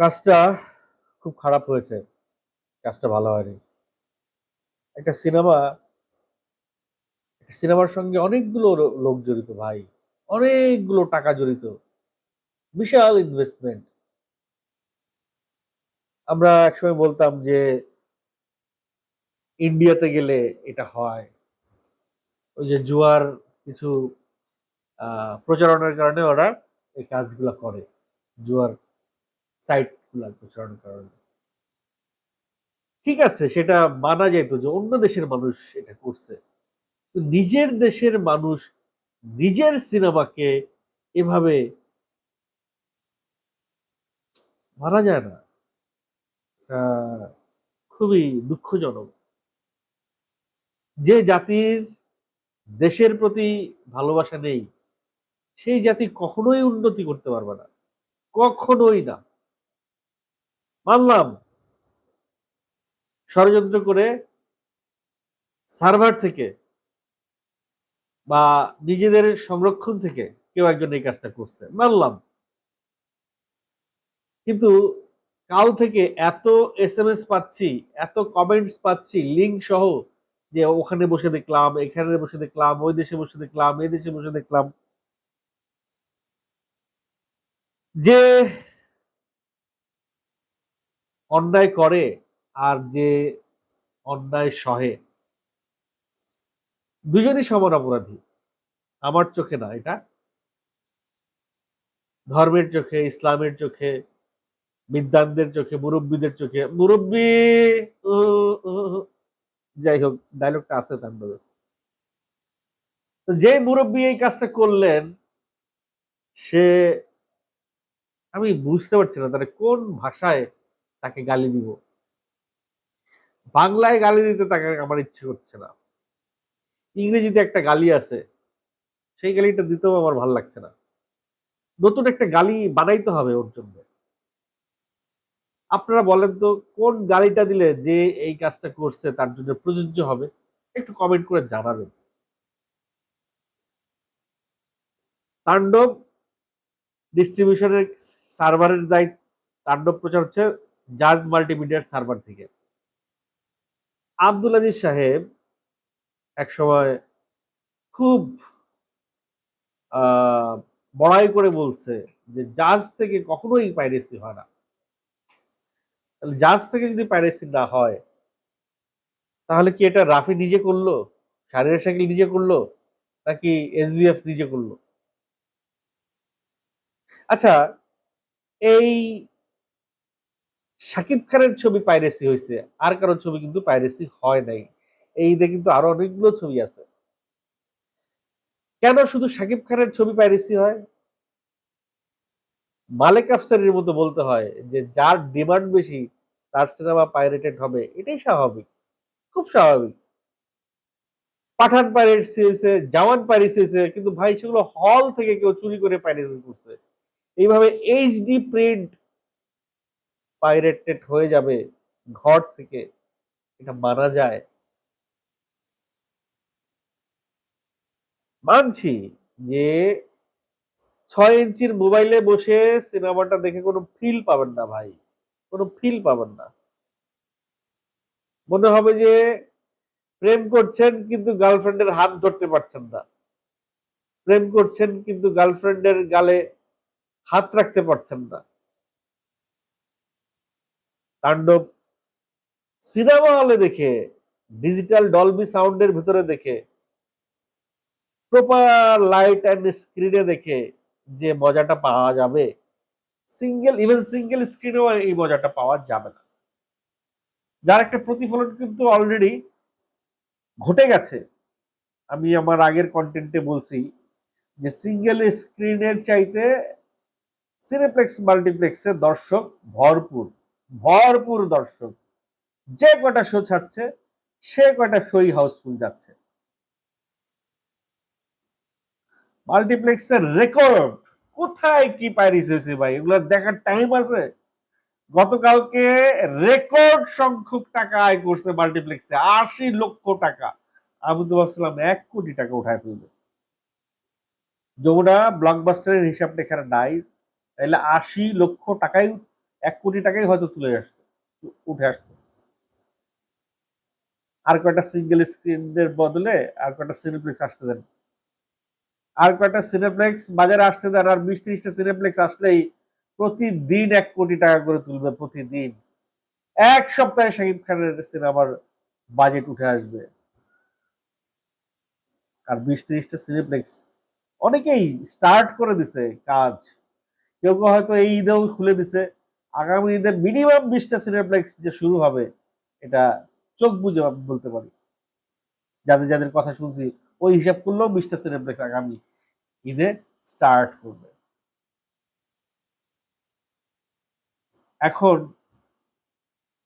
কাজটা খুব খারাপ হয়েছে। কাজটা ভালো হয়নি। একটা সিনেমা, একটা সিনেমার সঙ্গে অনেকগুলো লোক জড়িত ভাই, অনেকগুলো টাকা জড়িত। বিশাল ইনভেস্টমেন্ট আমরা একসময় বলতাম যে, ইন্ডিয়াতে গেলে এটা হয়। ওই যে জুয়ার কিছু প্রচারণার কারণে ওরা এই কাজগুলো করে। জুয়ার সাইটগুলা প্রচারণার কারণে। ঠিক আছে, সেটা মানা যেত যে অন্য দেশের মানুষ এটা করছে। নিজের দেশের মানুষ নিজের সিনেমাকে এভাবে মারা যায় না। খুবই দুঃখজনক। যে জাতির দেশের প্রতি ভালোবাসা নেই, সেই জাতি কখনোই উন্নতি করতে পারবে না। কখনোই না। মানলাম ষড়যন্ত্র করে সার্ভার থেকে বা নিজেদের সংরক্ষণ থেকে কেউ একজন এই কাজটা করছে। মানলাম কিন্তু কাল থেকে এত এস এম এস পাচ্ছি, এত কমেন্টস পাচ্ছি লিঙ্ক সহ যে ওখানে বসে দেখলাম, এখানে বসে দেখলাম, ওই দেশে বসে দেখলাম, এই দেশে বসে দেখলাম। যে অন্যায় করে আর যে অন্যায় সহে। দুজনই সমান অপরাধী আমার চোখে না এটা। ধর্মের চোখে, ইসলামের চোখে বিদ্যানদের চোখে, মুরব্বীদের চোখে, মুরব্বী। যাই হোক ডায়লগটা আছে তাণ্ডবে তো যে মুরব্বী এই কাজটা করলেন, সে, আমি বুঝতে পারছি না তাহলে কোন ভাষায় তাকে গালি দিব। বাংলায় গালি দিতে তাকে আমার ইচ্ছে করছে না। ইংরেজিতে একটা গালি আছে, সেই গালিটা দিতেও আমার ভালো লাগছে না। নতুন একটা গালি বানাইতে হবে ওর জন্য। আপনারা বলেন তো, কোন গালিটা দিলে যে এই কাজটা করছে তার জন্য প্রযোজ্য হবে? একটু কমেন্ট করে জানাবেন। তাণ্ডব ডিস্ট্রিবিউশনের সার্ভারের দায়িত্ব, তাণ্ডব প্রচার হচ্ছে জাজ মাল্টিমিডিয়ার সার্ভার থেকে। আব্দুল আজিজ সাহেব একসময় খুব বড়াই করে বলছে যে, জাজ থেকে কখনোই পাইরেসি হয় না। তাহলে জাজ থেকে যদি পাইরেসি না হয়, তাহলে কি এটা রাফি নিজে করল? শারিয়া শাকিল নিজে করল? নাকি এসবিএফ নিজে করল? আচ্ছা এই শাকিব খানের ছবি পাইরেসি হয়েছে, আর কারও ছবি কিন্তু পাইরেসি হয় নাই। এই ঈদে কিন্তু আরও অনেকগুলো ছবি আছে। কেন শুধু শাকিব খানের ছবি পাইরেসি হয়? মালেক আফসারের মতো বলতে হয় যে, যার ডিমান্ড বেশি, তার সিনেমা পাইরেটেড হবে। এটাই স্বাভাবিক। খুব স্বাভাবিক। পাঠান পাইরেসি হয়েছে, জওয়ান পাইরেসি হয়েছে, কিন্তু ভাই সেগুলো হল থেকে কেউ চুরি করে পাইরেসি করছে। এইভাবে এইচডি প্রিন্ট পাইরেটেড হয়ে যাবে, ঘর থেকে, এটা মানা যায়। মানছি যে ছয় ইঞ্চির মোবাইলে বসে সিনেমাটা দেখে কোনো ফিল পাবেন না ভাই, কোনো ফিল পাবেন না। মনে হবে যে প্রেম করছেন কিন্তু গার্লফ্রেন্ডের হাত ধরতে পারছেন না। প্রেম করছেন কিন্তু গার্লফ্রেন্ডের গালে হাত রাখতে পারছেন না। তাণ্ডব সিনেমা হলে দেখে ডিজিটাল ডলবি সাউন্ডের ভিতরে দেখে প্রপার লাইট অ্যান্ড স্ক্রিনে দেখে যে মজাটা পাওয়া যাবে। সিঙ্গেল ইভেন সিঙ্গেল স্ক্রিনেও এই মজাটা পাওয়া যাবে না। যার একটা প্রতিফলন কিন্তু অলরেডি ঘটে গেছে। আমি আমার আগের কন্টেন্টে বলছি যে সিঙ্গেল স্ক্রিনের চাইতে সিনেপ্লেক্স মাল্টিপ্লেক্সে দর্শক ভরপুর। ভরপুর দর্শক। যে কটা শো ছাড়ছে, সে কটা শোই হাউসফুল যাচ্ছে। মাল্টিপ্লেক্সের রেকর্ড কোথায় কি পাইরিস হয়েছে ভাই? এগুলো দেখার টাইম আছে? গতকালকে রেকর্ড সংখ্যক টাকা আয় করছে মাল্টিপ্লেক্সে আশি লক্ষ টাকা। আমি তো ভাবছিলাম এক কোটি টাকা উঠায় ফেলবে। যমুনা ব্লকবাস্টারের হিসাবটা এখানে নাই তাহলে আশি লক্ষ টাকাই এক কোটি টাকাই হয়তো তুলে আসতো, উঠে আসতো। আর কয়টা সিঙ্গেল স্ক্রিনের বদলে আর কয়টা সিনেপ্লেক্স আসতে দেন? আর কয়টা সিনেপ্লেক্স বাজারে আসতে দেন? আর বিশ ত্রিশটা সিনেপ্লেক্স আসলেই প্রতিদিন এক কোটি টাকা করে তুলবে, প্রতিদিন। এক সপ্তাহে শাকিব খানের সিনেমার বাজেট উঠে আসবে। আর বিশ ত্রিশটা সিনেপ্লেক্স অনেকেই স্টার্ট করে দিছে কাজ। কেউ কেউ হয়তো এই ঈদেও খুলে দিছে। আগামী ঈদে মিনিমাম বিশটা সিনেপ্লেক্স যে শুরু হবে, এটা চোখ বুঝে বলতে পারি। যাদের যাদের কথা শুনছি, ওই হিসাব করলেও বিশটা সিনেপ্লেক্স আগামী ঈদে স্টার্ট করবে। এখন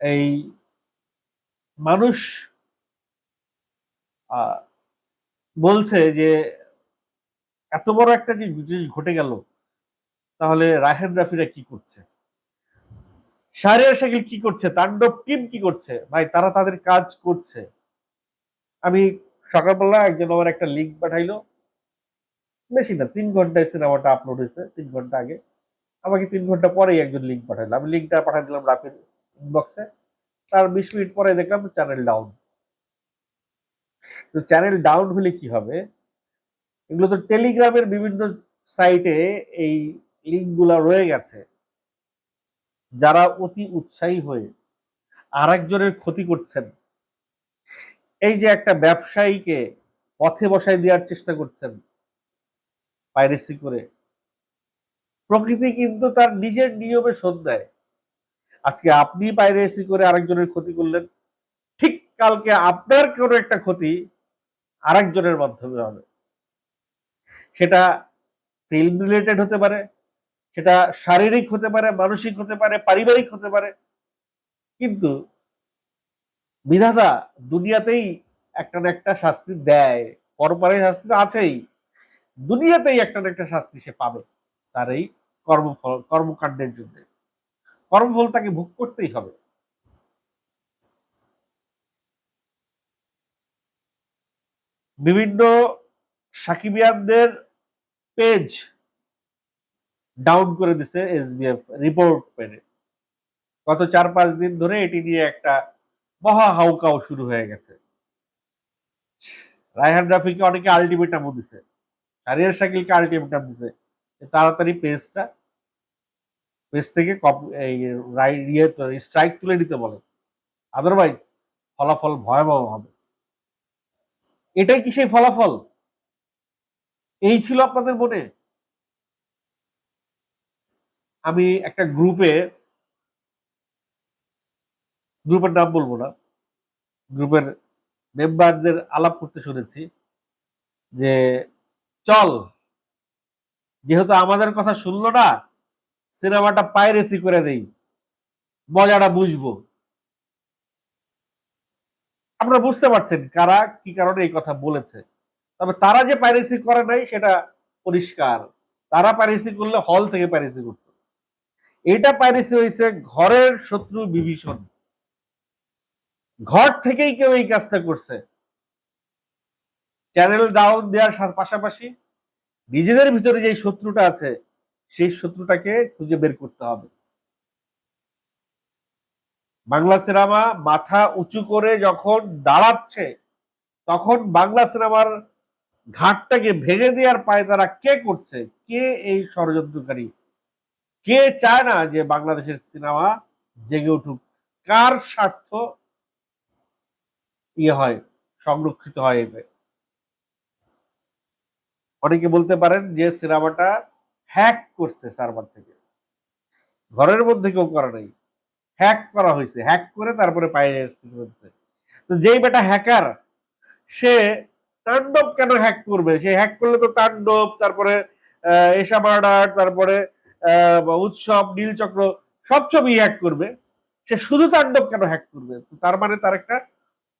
এই মানুষ বলছে যে এত বড় একটা যে ঘটে গেল, তাহলে রাহেন রাফিরা কি করছে? শাহরিয়ার শাকিল কি করছে? তাণ্ডব টিম কি করছে? ভাই, তারা তাদের কাজ করছে। আমি সকালবেলা একজন আমার একটা লিঙ্ক পাঠাইলো। বেশি না, তিন ঘন্টায় সিনেমাটা আপলোড হয়েছে, তিন ঘণ্টা আগে। আমাকে তিন ঘণ্টা পরেই একজন লিঙ্ক পাঠাইলো। আমি লিঙ্কটা পাঠাই দিলাম রাফির ইনবক্সে তার বিশ মিনিট পরে দেখলাম চ্যানেল ডাউন তো চ্যানেল ডাউন হলে কি হবে? এগুলো তো টেলিগ্রামের বিভিন্ন সাইটে এই লিঙ্কগুলা রয়ে গেছে। যারা অতি উৎসাহী হয়ে আর একজনের ক্ষতি করছেন, এই যে একটা ব্যবসায়ীকে পথে বসায় দেওয়ার চেষ্টা করছেন পাইরেসি করে, প্রকৃতি কিন্তু তার নিজের নিয়মে শোধ দেয়। আজকে আপনি পাইরেসি করে আরেকজনের ক্ষতি করলেন, ঠিক কালকে আপনার কোনো একটা ক্ষতি আরেকজনের মাধ্যমে হবে। সেটা ফিল্ম রিলেটেড হতে পারে সেটা শারীরিক হতে পারে, মানসিক হতে পারে, পারিবারিক হতে পারে। কিন্তু বিধাতা দুনিয়াতেই একটা না একটা শাস্তি দেয়, পরপারে শাস্তি তো আছেই। দুনিয়াতেই একটা না একটা শাস্তি সে পাবে তার এই কর্মফল, কর্মকাণ্ডের জন্য। কর্মফল তাকে ভোগ করতেই হবে। বিভিন্ন সাকিবিয়ানদের পেজ ডাউন করে দিছে এসবিএফ রিপোর্ট পেনে গত চার, পাঁচ দিন ধরে এটি নিয়ে একটা মহা হাউকাও শুরু হয়ে গেছে। রায়হান রাফিকে অনেকে আলটিমেটামও দিছে। শারিয়ার শাকিলকে আলটিমেটাম দিছে। তাড়াতাড়ি পেজটা, পেজ থেকে স্ট্রাইক তুলে নিতে বলে। আদারওয়াইজ ফলাফল ভয়াবহ হবে। এটাই কি সেই ফলাফল? এই ছিল আপনাদের মনে? আমি একটা গ্রুপে গ্রুপের নাম বলব না গ্রুপের মেম্বারদের আলাপ করতে শুনেছি যে, চল, যেহেতু আমাদের কথা শুনলো না, সিনেমাটা পাইরেসি করে দেই, মজাটা বুঝব। আপনারা বুঝতে পারছেন কারা কি কারণে এই কথা বলেছে। তবে তারা যে পাইরেসি করে নাই, সেটা পরিষ্কার। তারা পাইরেসি করলে হল থেকে পাইরেসি করত। এটা পাইরেসি হয়েছে ঘরের শত্রু বিভীষণ। ঘর থেকেই কেউ এই কাজটা করছে। চ্যানেল ডাউন দেওয়ার পাশাপাশি নিজেদের ভিতরে যে শত্রুটা আছে, সেই শত্রুটাকে খুঁজে বের করতে হবে। বাংলা সিনেমা মাথা উঁচু করে যখন দাঁড়াচ্ছে, তখন বাংলা সিনেমার ঘাটটাকে ভেঙে দেওয়ার পায় তারা কে করছে? কে এই ষড়যন্ত্রকারী? কে চায় না যে বাংলাদেশের সিনেমা জেগে উঠুক? কার স্বার্থ ইয়ে হয়, সংরক্ষিত হয় এতে? অনেকে বলতে পারেন যে সিনেমাটা হ্যাক করছে সার্ভার থেকে। ঘরের মধ্যে কেউ করা নেই। হ্যাক করা হয়েছে। হ্যাক করে তারপরে পায়ে হচ্ছে তো যেই বেটা হ্যাকার, সে তাণ্ডব কেন হ্যাক করবে? সে হ্যাক করলে তো তাণ্ডব, তারপরে এসা মার্ডার, তারপরে উৎসব, নীলচক্র, সব ছবি হ্যাক করবে। সে শুধু তাণ্ডব কেন হ্যাক করবে? তার মানে তার একটা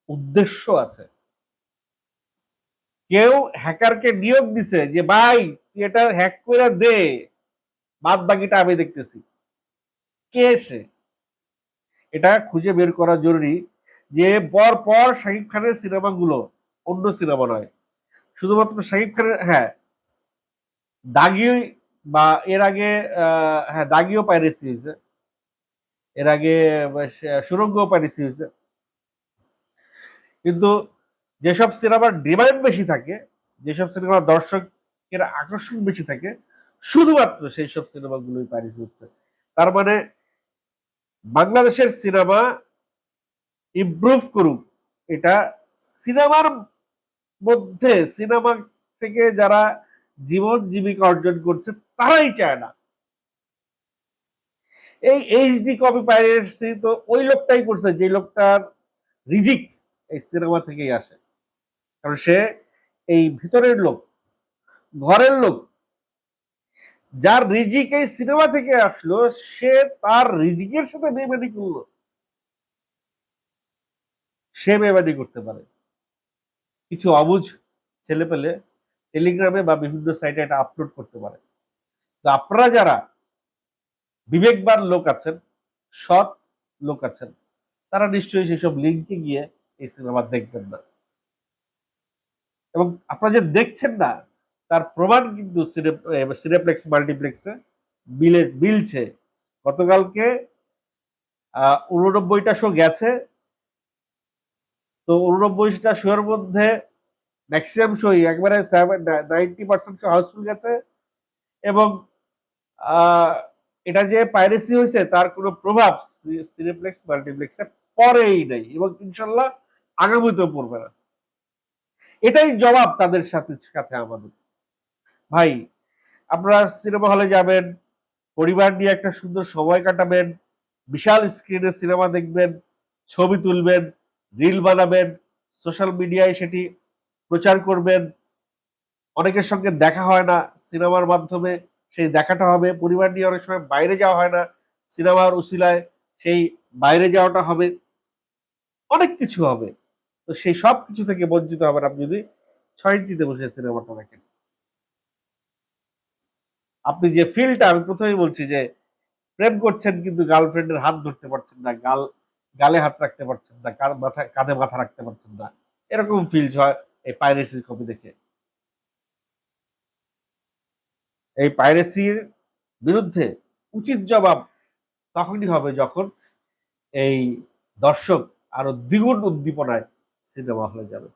উদ্দেশ্য আছে। কেউ হ্যাকারকে নিয়োগ দিছে যে, ভাই, তুই এটা হ্যাক করে দে। বাদ বাকিটা আমি দেখতেছি। কে সে? এটা খুঁজে বের করা জরুরি যে, পর পর শাকিব খানের সিনেমাগুলো অন্য সিনেমা নয়। শুধুমাত্র শাকিব খানের হ্যাঁ দাগি বা এর আগে হ্যাঁ দাগিও পাইরেসি হয়েছে এর আগে সুরঙ্গ পাইরেসি হয়েছে কিন্তু যেসব সিনেমার ডিমান্ড বেশি থাকে, যেসব সিনেমার দর্শকের আকর্ষণ বেশি থাকে, শুধুমাত্র সেই সব সিনেমাগুলোই পাইরেসি হচ্ছে। তার মানে বাংলাদেশের সিনেমা ইমপ্রুভ করুক, এটা সিনেমার মধ্যে সিনেমা থেকে যারা জীবন জীবিকা অর্জন করছে, তারাই চায় না। এই এইচডি কপি পাইরেসি তো ওই লোকটাই করছে, যে লোকটার রিজিক এই সিনেমা থেকেই আসে। কারণ সে এই ভিতরের লোক, ঘরের লোক, যার রিজিক এই সিনেমা থেকে আসলো, সে তার রিজিকের সাথে বেমানি করল। সে বেমানি করতে পারে। কিছু অবুঝ ছেলে পেলে টেলিগ্রামে বা বিভিন্ন সাইটে এটা আপলোড করতে পারে তো আপনারা যারা বিবেকবান লোক আছেন, সৎ লোক আছেন, তারা নিশ্চয়ই সেসব লিঙ্কে গিয়ে এই সিনেমা দেখবেন না। এবং আপনারা যে দেখছেন না, তার প্রমাণ কিন্তু সিনেপ্লেক্স মাল্টিপ্লেক্সে বিলে বিলছে গতকালকে উননব্বইটা শো গেছে। তো উননব্বইটা শোয়ের মধ্যে ম্যাক্সিমাম শোই একবারে নাইনটি পার্সেন্ট শো হাউসফুল গেছে। এবং এটা যে পাইরেসি হয়েছে, তার কোনো প্রভাব সিনেপ্লেক্স মাল্টিপ্লেক্সে পরেই নাই এবং ইনশাল্লাহ আগামীতেও পড়বে না। এটাই জবাব তাদের সাথে সাথে আমাদের। ভাই, আপনারা সিনেমা হলে যাবেন, পরিবার নিয়ে একটা সুন্দর সময় কাটাবেন, বিশাল স্ক্রিনে সিনেমা দেখবেন, ছবি তুলবেন রিল বানাবেন সোশ্যাল মিডিয়ায় সেটি প্রচার করবেন। অনেকের সঙ্গে দেখা হয় না সিনেমার মাধ্যমে, সেই দেখাটা হবে। পরিবার নিয়ে অনেক সময় বাইরে যাওয়া হয় না। সিনেমার উসিলায় সেই বাইরে যাওয়াটা হবে। অনেক কিছু হবে। তো সেই সব কিছু থেকে বঞ্চিত হবেন আপনি যদি ছয় ইঞ্চিতে বসে সিনেমাটা দেখেন। আপনি যে ফিলটা আমি প্রথমেই বলছি যে প্রেম করছেন কিন্তু গার্লফ্রেন্ডের হাত ধরতে পারছেন না, গাল, গালে হাত রাখতে পারছেন না মাথা কাঁধে মাথা রাখতে পারছেন না। এরকম ফিল হয়। এই পাইরেসির কপি দেখে। এই পাইরেসির বিরুদ্ধে উচিত জবাব তখনই হবে যখন এই দর্শক আরও দ্বিগুণ উদ্দীপনায় সিনেমা হলে যাবে।